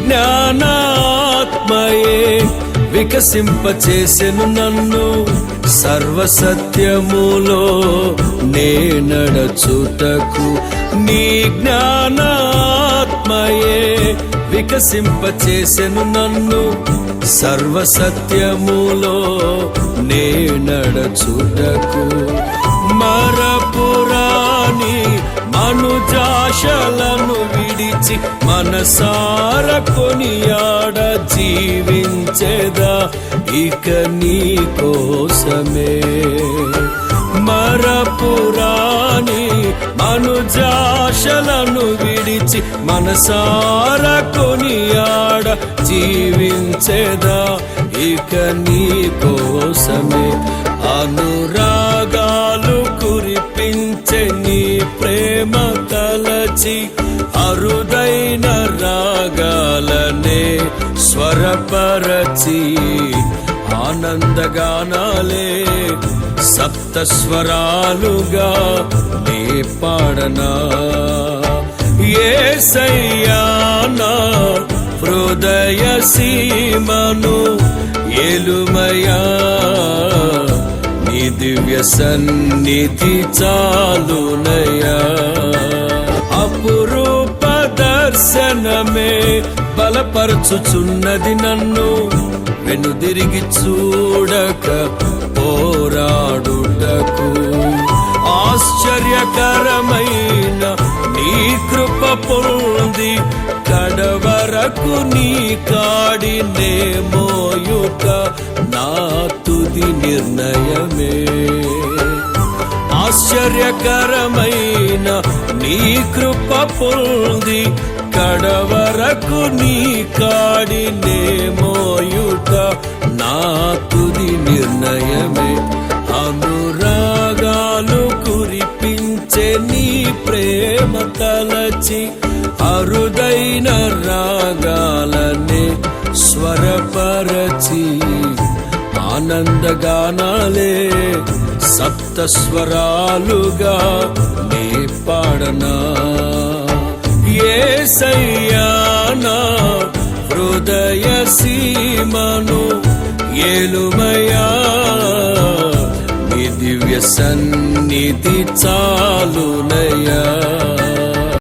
జ్ఞానాత్మయే వికసింపచేసెను నన్ను సర్వసత్యములో నేనడచుటకు నీ జ్ఞానాత్మయే వికసింపచేసెను నన్ను సర్వసత్యములో నేనడచుటకు మరపురాణి మరపురాని మనుజాశలను విడిచి మనసార కొనియాడ జీవించేదా ఇక నీ కోసమే. మరపురాని మనుజాశలను విడిచి మనసార కొనియాడ జీవించేదా ఇక నీ కోసమే. అనురాగాలు కురిపించే నీ ప్రేమ తలచి అరుదైన రాగాలనే స్వరపరచి ఆనందగానాలే సప్త స్వరాలుగా నే పాడనా. ఏ సయ్యానా హృదయ సీమను ఏలుమయా. నీ దివ్య సన్నిధి చాలునయా. శాసనమే బలపరచుచున్నది నన్ను. వెనుదిరిగి చూడక పోరాడుటకు. ఆశ్చర్యకరమైన నీ కృప పొంది కడవరకు నీ కాడినే మోయుట నా తుది నిర్ణయమే. ఆశ్చర్యకరమైన నీ కృప పొంది కడవరకు నీ కాడినే మోయుట నా తుది నిర్ణయమే. అనురాగాలు కురిపించే నీ ప్రేమ తలచి అరుదైన రాగాలనే స్వరపరచి ఆనందగానాలే సప్త స్వరాలుగా నే పాడనా. ఏసయ్యానా? హృదయ సీమను ఏలుమయా నీ దివ్య సన్నిధి చాలునయా